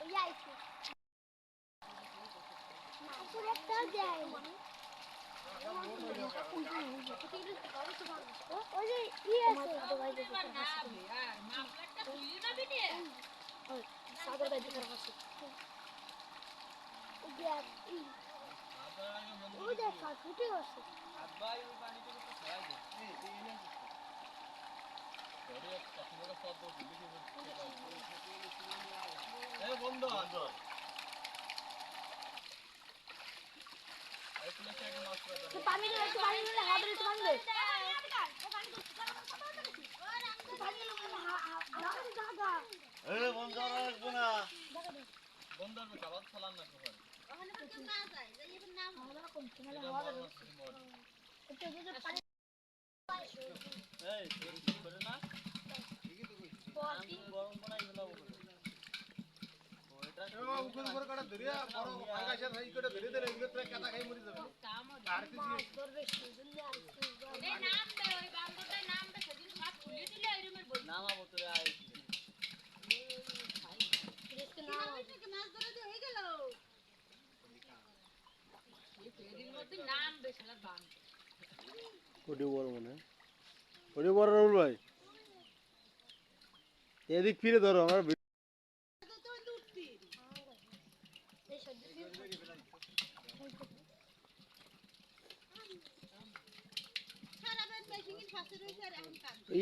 ওই আইছি মাছের একটা দেয় ওই যে ই আছে সাগর গাড়ি করার কাছে ওই যে ই ওই যে সাকুটে আছে পানি দিলে একটু পানি দিলে হাত দিলে একটু পানি দে এ বন্ধ রাখব না? ওটি বড় মনে ওটি বড় রাহুল ভাই। এদিক ফিরে ধরো আমার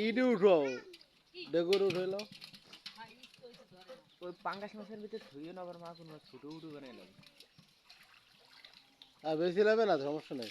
ইডি উঠো ডেকোর উঠাইলো। ওই পাঙ্গাস মাছের ভিতরে থুইও না আবার মা কোনো ছোট উঠু বানাই আর বেশি লাগবে না সমস্যা নেই।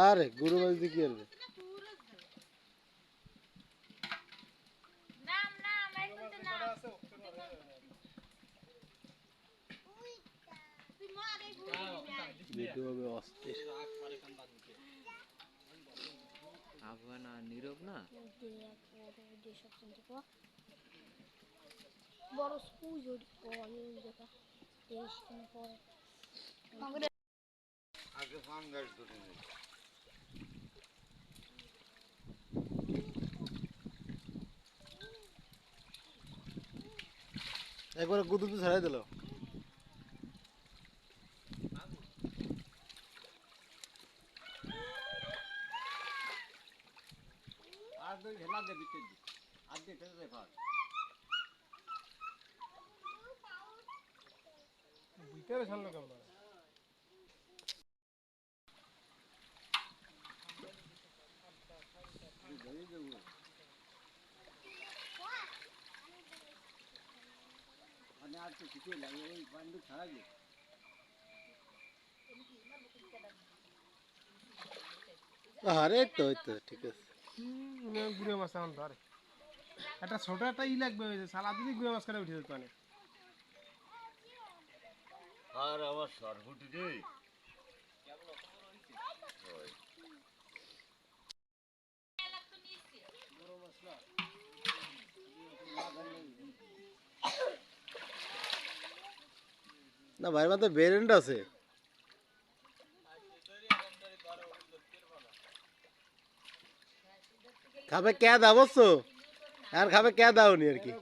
আরে গুরু মাছ দিয়ে কি হবে না নীরব না? বড় স্কুল আগে ফাঙ্গাস ধরে নেই একবারে গুদু তো ছাড়াই দিল। আর দুই ঢেলা দে ভিতর দি আর দিয়ে ঢেলা দে ভাত মানে আর তো কিছু লাগে ওই বান্ডু ছাড়া গিয়ে আরে তো তো ঠিক আছে। গুড়ে মাছ এখন ধরে। একটা ছোট একটা ই লাগবে ওই যে সালা গুড়ে মাছ করে উঠে যেত অনেক আর আমার সরবুটি রে না ভাই মাত্র বেরেন্ট আছে। খাবে কে দাও বুঝছ? আর খাবে কে দাও নি আর কি।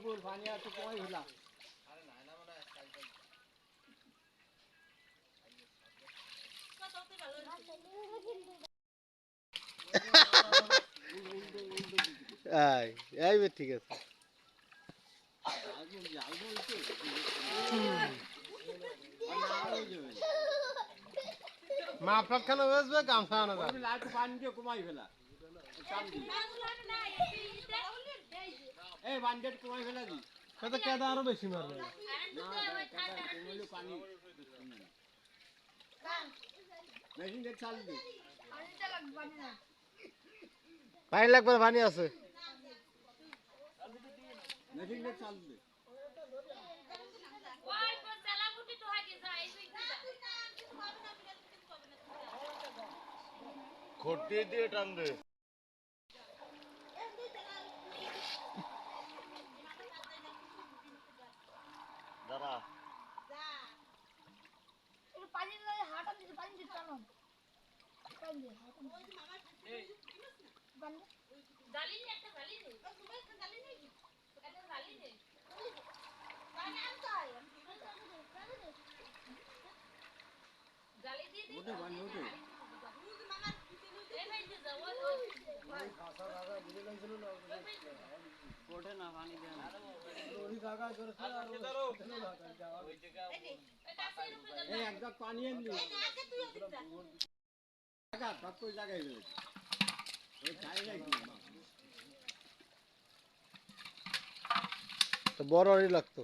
ঠিক আছে। মা আপনার বেসবে গামছা আনা যাবে। লাইট পানি দিয়ে কমাই ফেলা এই বান্ডেট কমাই ফেলা দি। তাতে কেদা আরও বেশি মারবে। না পানি মেশিন দিয়ে চাল দি। পানি লাগবে পানি আছে। মেশিন দিয়ে চাল দি। খটি দিয়ে টান দে। দাঁড়া। পানি হাঁটা দিতে পানি দিতে টানো পানি দিয়ে হাঁটা পানি ওঠে পানি ওঠে ওঠে না পানি দেয় না এই একদম পানি এমনি কাকা সব করে জায়গায় তো বড় লাগতো।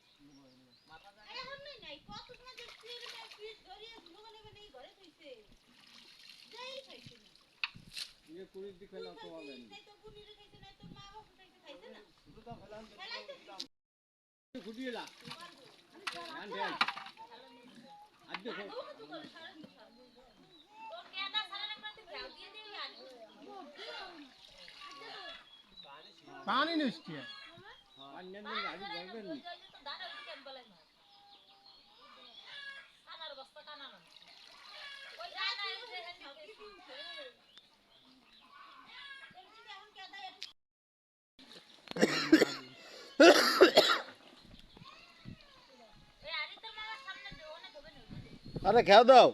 ইয়ে কুড়ির দিকে ফেলা তো হবে না। ফুটিয়ে লা। ধ্যান ধ্যান আজ দেখো পানি অন্যান্য গাড়ি ধরবেন নি আরে খেয়ে দাও।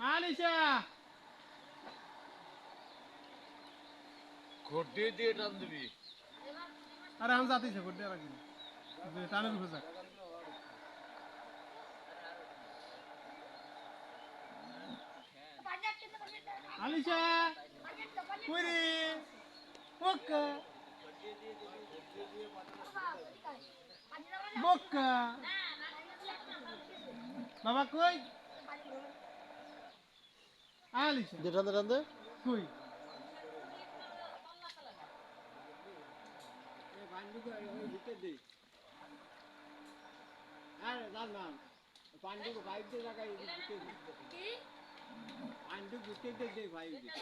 আলিশা দিয়ে টান দিবি। আরে আমি যাতেছি করতে রাখি টানের উপরে যাক আলিশা কই রে বক্কা বক্কা বাবা কই? আলিশা। যে টানতে টানতে কই? পান্ডুকে না দিয়ে লাগাই পান্ডু ভিতর দিয়ে বাইক দিয়ে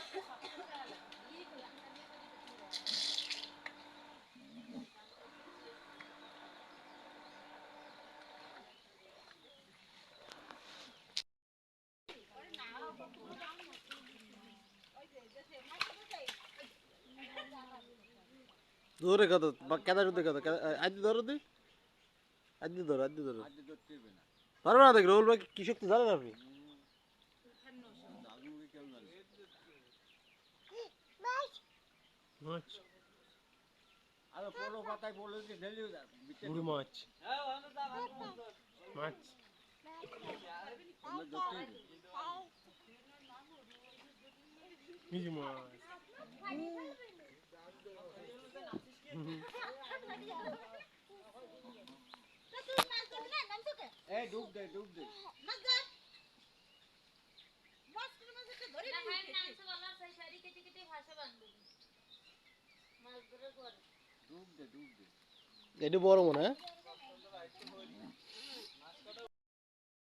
জোরে কত? কেদা শুদ্ধ কত? আজ ধরো দি। আজ ধরো আজ ধরো। পারবে না। দেখ রোল ভাই কি শক্তি জানেন আপনি মাছ। আর পোলো পাতায় ঢেলে বুড়ি মাছ। মাছ। এই ডুব দে ডুব দে এটা বড় মনে হয়?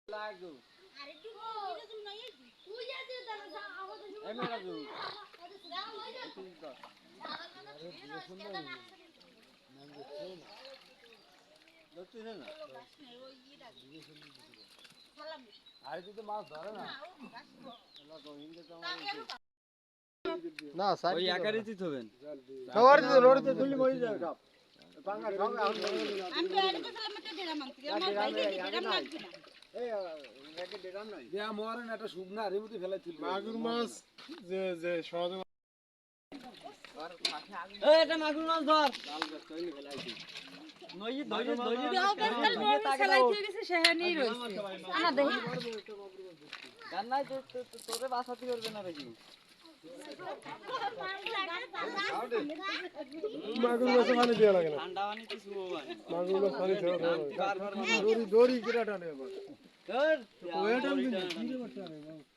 লাগো তুই যাচ্ছি তাহলে যা আমাদের এই তো না। তো ওই একারই তুই থবেন সবার দিতে লড়তে তুলি মরি যাবে। সব দেয়া মরেন একটা শুকনা রে মতো ফেলাই তুলবে। মাগুর মাছ যে যে সহজে এই এটা মাগুর মাছ ধর। তোরে না মাগুর মাছে পানি দেওয়া লাগে না। ঠান্ডা পানি কিছু মাগুর মাছ পানি দেওয়া লাগে দড়ি দড়ি কেটে টানে ওয়েট আমি ওরে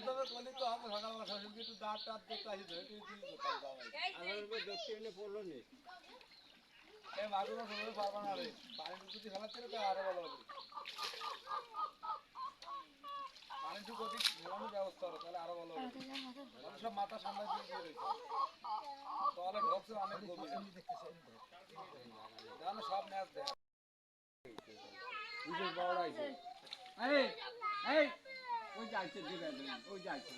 ধরে কলি তো আমি সকালবেলা শ্বশুর কিন্তু দাঁত টাত দেখতে আসি ধরে তুই তুই আমার উপর দেখতে এলে পড়ল নি। এই মাগুর মাছ পারব না রে পানি ঢুকুতি ফেলাচ্ছে তো আরও ভালো হবে। পানি ঢুকুতি ফেলানোর ব্যবস্থা হবে তাহলে আরও ভালো হবে। তাহলে সব মাথা সামনে দিয়ে দিয়ে রয়েছে। তাহলে ঢোকছে অনেক গভীরে। তাহলে সব ম্যাচ দেয় বিশেষ বড় আইছে এই এই। ওই যাইছে দিবে ওই যাইছে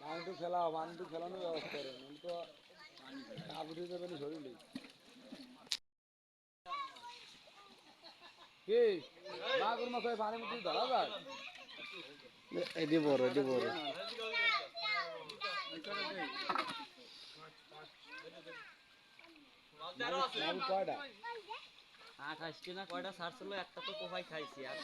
পানিটু ফেলাও পানিটু ফেলানোর ব্যবস্থা করে, নইলে তো আবুটি যাবে না শরীরে কি? মাগুর মাছ ওই মধ্যে ধরা যায়? এডি বড় এডি বড়। কয়টা? আঠাশটি না কয়টা? ছাড়ছিল একটা তো কোপাই খাইছি আর